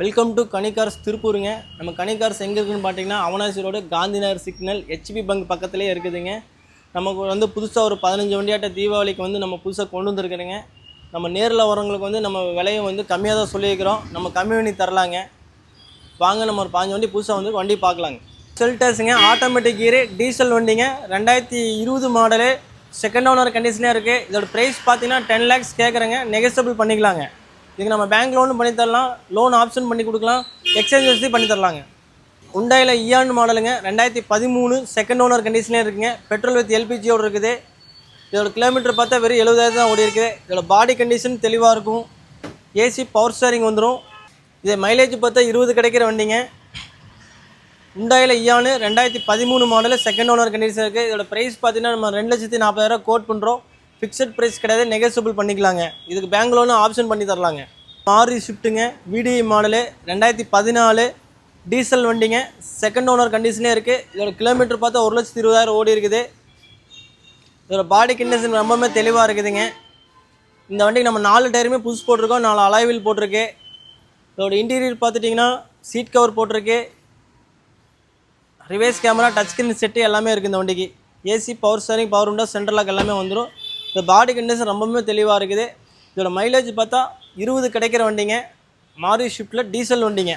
Welcome to கனிகார்ஸ் திருப்பூருங்க நம்ம கனிகார்ஸ் எங்கே இருக்குன்னு பார்த்தீங்கன்னா Avinashi road Gandhi Nagar signal HP bunk பக்கத்துலேயே இருக்குதுங்க. நமக்கு வந்து புதுசாக ஒரு பதினஞ்சு வண்டியாட்ட தீபாவளிக்கு வந்து நம்ம புதுசாக கொண்டு வந்துருக்குறேங்க. நம்ம நேரில் வரவங்களுக்கு வந்து நம்ம விலையை வந்து கம்மியாக தான் சொல்லியிருக்கிறோம். நம்ம கம்மி பண்ணி தரலாங்க. வாங்க நம்ம ஒரு பாஞ்சு வண்டி புதுசாக வந்து வண்டி பார்க்கலாங்க. செல்டர்ஸுங்க ஆட்டோமேட்டிக் கீரு டீசல் வண்டிங்க. ரெண்டாயிரத்தி இருபது மாடலு செகண்ட் ஓனர் கண்டிஷனாக இருக்குது இதோட ப்ரைஸ் பார்த்தீங்கன்னா டென் லேக்ஸ் கேட்குறேங்க நெகசபிள் பண்ணிக்கலாங்க. இதுக்கு நம்ம பேங்க் லோனும் பண்ணி தரலாம். லோன் ஆப்ஷன் பண்ணி கொடுக்கலாம். எக்ஸ்சேஞ்ச் வசதி பண்ணி தரலாங்க. உண்டாயில் இயான் மாடலுங்க ரெண்டாயிரத்தி பதிமூணு செகண்ட் ஓனர் கண்டிஷனே இருக்குங்க. பெட்ரோல் வித் எல்பிஜியோடு இருக்குது. இதோட கிலோமீட்டர் பார்த்தா வெறும் எழுபதாயிரம் தான் ஓடி இருக்குது. இதோட பாடி கண்டிஷன் தெளிவாக இருக்கும். ஏசி பவர் ஸ்டேரிங் வந்துடும் இது மைலேஜ் பார்த்தா இருபது கிடைக்கிற வண்டிங்க. உண்டாயில் இயானு ரெண்டாயிரத்தி பதிமூணு மாடலு செகண்ட் ஓனர் கண்டிஷன் இருக்குது இதோட ப்ரைஸ் பார்த்தீங்கன்னா நம்ம ரெண்டு லட்சத்தி நாற்பதாயிரம் கோட் பண்ணுறோம் ஃபிக்ஸட் ப்ரைஸ் கிடையாது நெகசபிள் பண்ணிக்கலாங்க. இதுக்கு பேங்க் லோனு ஆப்ஷன் பண்ணி தரலாங்க. மாரி ஷிஃப்ட்டுங்க விடிஐ மாடலு ரெண்டாயிரத்தி பதினாலு டீசல் வண்டிங்க செகண்ட் ஓனர் கண்டிஷனே இருக்குது இதோட கிலோமீட்டர் பார்த்தா ஒரு லட்சத்தி இருபதாயிரம் ஓடி இருக்குது. இதோட பாடி கண்டிஷன் ரொம்பவுமே தெளிவாக இருக்குதுங்க. இந்த வண்டிக்கு நம்ம நாலு டயருமே புதுசு போட்டிருக்கோம் நாலு அலாய்வில் போட்டிருக்கு. இதோட இன்டீரியர் பார்த்துட்டிங்கன்னா சீட் கவர் போட்டிருக்கு. Reverse camera touch screen set எல்லாமே இருக்குது இந்த வண்டிக்கு. AC power steering power window central lock எல்லாமே வந்துடும் இந்த பாடி கண்டிஷன் ரொம்பவுமே தெளிவாக இருக்குது. இதோட மைலேஜ் பார்த்தா இருபது கிடைக்கிற வண்டிங்க. மாரி ஷிஃப்ட்டில் டீசல் வண்டிங்க.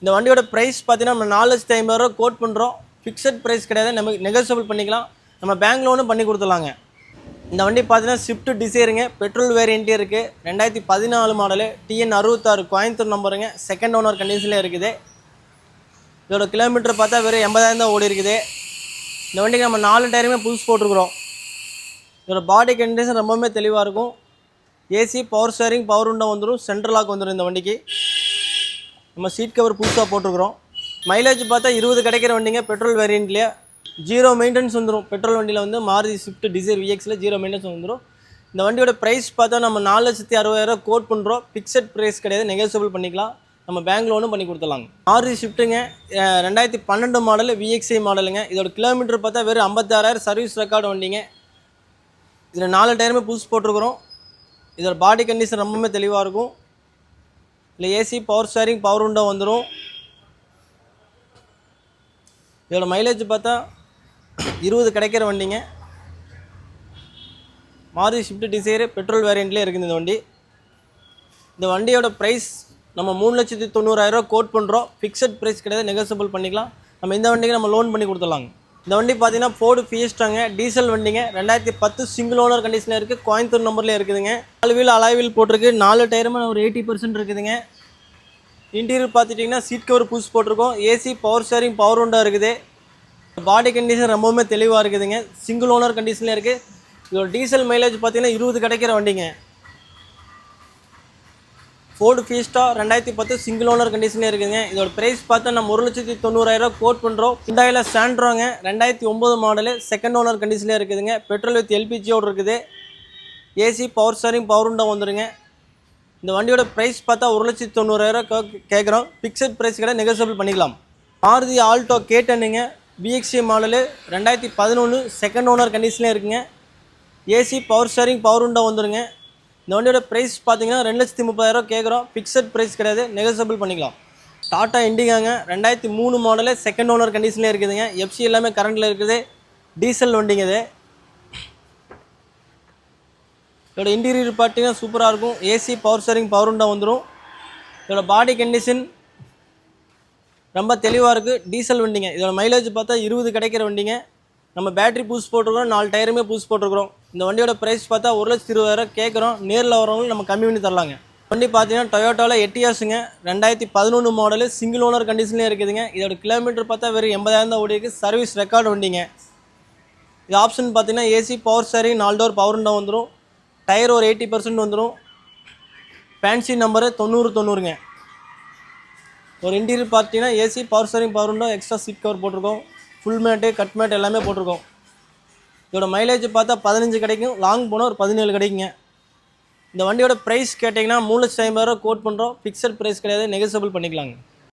இந்த வண்டியோட ப்ரைஸ் பார்த்தீங்கன்னா நம்ம நாலு லட்சத்தி ஐம்பது ரூபா கோட் பண்ணுறோம் ஃபிக்ஸட் ப்ரைஸ் கிடையாது. நம்ம நெகோசியபிள் பண்ணிக்கலாம். நம்ம பேங்க் லோனும் பண்ணி கொடுத்துலாங்க இந்த வண்டி பார்த்தீங்கன்னா ஸ்விஃப்ட் டிசைருங்க பெட்ரோல் வேரியண்ட்டே இருக்குது ரெண்டாயிரத்தி பதினாலு மாடலு டிஎன் அறுபத்தாறு கோயம்புத்தூர் நம்பருங்க செகண்ட் ஓனர் கண்டிஷனில் இருக்குது. இதோட கிலோமீட்டர் பார்த்தா வெறும் எண்பதாயிரம் தான் ஓடி இருக்குது இந்த வண்டிக்கு நம்ம நாலு டயருமே புதுசு போட்டிருக்கிறோம். இதோட பாடி கண்டிஷன் ரொம்பவுமே தெளிவாக இருக்கும். ஏசி பவர் ஸ்டேரிங் பவர் உண்டை வந்துடும் சென்ட்ரல் லாக் வந்துடும் இந்த வண்டிக்கு. நம்ம சீட் கவர் புதுசாக போட்டிருக்கிறோம். மைலேஜ் பார்த்தா இருபது கிடைக்கிற வண்டிங்க. பெட்ரோல் வேரியண்ட்லேயே ஜீரோ மெயின்டெனன்ஸ் வந்துடும் பெட்ரோல் வண்டியில் வந்து மாருதி ஸ்விஃப்ட் டிசைர் விஎக்ஸில் ஜீரோ மெயின்டெனன்ஸ் வந்துடும் இந்த வண்டியோட ப்ரைஸ் பார்த்தா நம்ம நாலு லட்சத்தி அறுபதாயிரம் கோட் பண்ணுறோம் ஃபிக்ஸட் ப்ரைஸ் கிடையாது. நெகோசியபிள் பண்ணிக்கலாம். நம்ம பேங்க் லோனும் பண்ணி கொடுத்துலாங்க மாருதி ஸ்விஃப்ட்டுங்க ரெண்டாயிரத்தி பன்னெண்டு மாடல் விஎக்ஸ்ஐ மாடலுங்க இதோட கிலோமீட்டர் பார்த்தா வெறும் ஐம்பத்தாறாயிரம் சர்வீஸ் ரெக்கார்டு வண்டிங்க. இதில் நாலு டயருமே புதுசு போட்டிருக்கிறோம். இதோட பாடி கண்டிஷன் ரொம்பவுமே தெளிவாக இருக்கும். இல்லை ஏசி பவர் ஸ்டேரிங் பவர் உண்டோ வந்துடும் இதோட மைலேஜ் பார்த்தா இருபது கிடைக்கிற வண்டிங்க. மாருதி ஷிஃப்ட் டிசைரு பெட்ரோல் வேரியண்ட்லேயே இருக்குது இந்த வண்டி. இந்த வண்டியோட ப்ரைஸ் நம்ம மூணு லட்சத்தி தொண்ணூறாயிரரூவா கோட் பண்ணுறோம் ஃபிக்ஸட் ப்ரைஸ் கிடையாது நெகோசியபிள் பண்ணிக்கலாம். நம்ம இந்த வண்டிக்கு நம்ம லோன் பண்ணி கொடுத்துடலாங்க. இந்த வண்டி பார்த்தீங்கன்னா ஃபோர்டு ஃபியஸ்டாங்க டீசல் வண்டிங்க. ரெண்டாயிரத்தி பத்து சிங்கிள் ஓனர் கண்டிஷனில் இருக்குது கோயம்புத்தூர் நம்பர்லேயே இருக்குதுங்க. நாலு வீல் அலாய்வில் போட்டிருக்கு. நாலு டயருமே ஒரு எயிட்டி பர்சன்ட் இருக்குதுங்க. இன்டீரியர் பார்த்துட்டிங்கன்னா சீட் கவர் புதுசு போட்டிருக்கோம். ஏசி பவர் ஸ்டேரிங் பவர் உண்டாக இருக்குது. பாடி கண்டிஷன் ரொம்பவுமே தெளிவாக இருக்குதுங்க. சிங்கிள் ஓனர் கண்டிஷனில் இருக்குது இதோட டீசல் மைலேஜ் பார்த்தீங்கன்னா இருபது கிடைக்கிற வண்டிங்க. ஃபோர்டு ஃபீஸ்டா ரெண்டாயிரத்தி பத்து சிங்கிள் ஓனர் கண்டிஷனில் இருக்குதுங்க இதோட ப்ரைஸ் பார்த்தா நம்ம ஒரு லட்சத்தி தொண்ணூறாயிரம் கோட் பண்ணுறோம் இண்டாயில் ஸ்டாண்ட்ரோங்க ரெண்டாயிரத்தி ஒம்பது மாடலு செகண்ட் ஓனர் கண்டிஷனே இருக்குதுங்க. பெட்ரோல் வித் எல்பிஜியோடு இருக்குது. ஏசி பவர் ஸ்டாரிங் பவர் உண்டா வந்துடுங்க இந்த வண்டியோட ப்ரைஸ் பார்த்தா ஒரு லட்சத்தி தொண்ணூறாயிரம் கேட்குறோம் ஃபிக்ஸட் ப்ரைஸ் கடை நெகோசியபிள் பண்ணிக்கலாம். மாருதி ஆல்டோ கேட்டனுங்க பிஎக்சி மாடலு ரெண்டாயிரத்தி பதினொன்று செகண்ட் ஓனர் கண்டிஷனில் இருக்குங்க. ஏசி பவர் ஸ்டாரிங் பவர் உண்டா வந்துடுங்க இந்த வண்டியோட ப்ரைஸ் பார்த்தீங்கன்னா ரெண்டு லட்சத்தி முப்பதாயிரம் கேட்குறோம் ஃபிக்ஸட் ப்ரைஸ் கிடையாது. நெகசபிள் பண்ணிக்கலாம். டாட்டா இண்டிகாங்க ரெண்டாயிரத்தி மூணு மாடலு செகண்ட் ஓனர் கண்டிஷனில் இருக்குதுங்க. எஃப்சி எல்லாமே கரண்டில் இருக்குது. டீசல் வண்டிங்க இது. இதோட இன்டீரியர் பார்த்தீங்கன்னா சூப்பராக இருக்கும். ஏசி பவர் ஸ்டேரிங் பவர் உண்டா வந்துடும் இதோட பாடி கண்டிஷன் ரொம்ப தெளிவாக இருக்குது டீசல் வண்டிங்க. இதோட மைலேஜ் பார்த்தா இருபது கிடைக்கிற வண்டிங்க. நம்ம பேட்டரி பூஸ் போட்டிருக்கிறோம். நாலு டயருமே பூஸ் போட்டிருக்கிறோம். இந்த வண்டியோட ப்ரைஸ் பார்த்தா ஒரு லட்சத்தி இருபதாயிரம் கேட்குறோம். நேரில் வரவங்களும் நம்ம கம்மி பண்ணி தரலாங்க. வண்டி பார்த்தீங்கன்னா டொயோட்டோவில் எட்டியாஸுங்க ரெண்டாயிரத்தி பதினொன்று மாடலு சிங்கிள் ஓனர் கண்டிஷன்லேயே இருக்குதுங்க. இதோட கிலோமீட்டர் பார்த்தா வெறும் எண்பதாயிரம் தான் ஓடி இருக்குது சர்வீஸ் ரெக்கார்டு வண்டிங்க. இது ஆப்ஷன் பார்த்தீங்கன்னா ஏசி பவர் ஸ்டேரிங் நாலு டோர் பவர் உண்டா வந்துடும் டயர் ஒரு எயிட்டி பர்சன்ட் வந்துடும் ஃபேன்சி நம்பரு தொண்ணூறு தொண்ணூறுங்க. ஒரு இன்டீரியர் பார்த்தீங்கன்னா AC power steering power extra seat cover போட்டிருக்கோம். ஃபுல் மேட்டு கட் மேட் எல்லாமே போட்டிருக்கோம். இதோட மைலேஜ் பார்த்தா பதினஞ்சு கிடைக்கும். லாங் போனால் ஒரு பதினேழு கிடைக்குங்க. இந்த வண்டியோட ப்ரைஸ் கேட்டிங்கன்னா மூணு லட்சத்தி ஐம்பதாயிரம் கோட் பண்ணுறோம் ஃபிக்ஸட் ப்ரைஸ் கிடையாது. நெகசபிள் பண்ணிக்கலாங்க.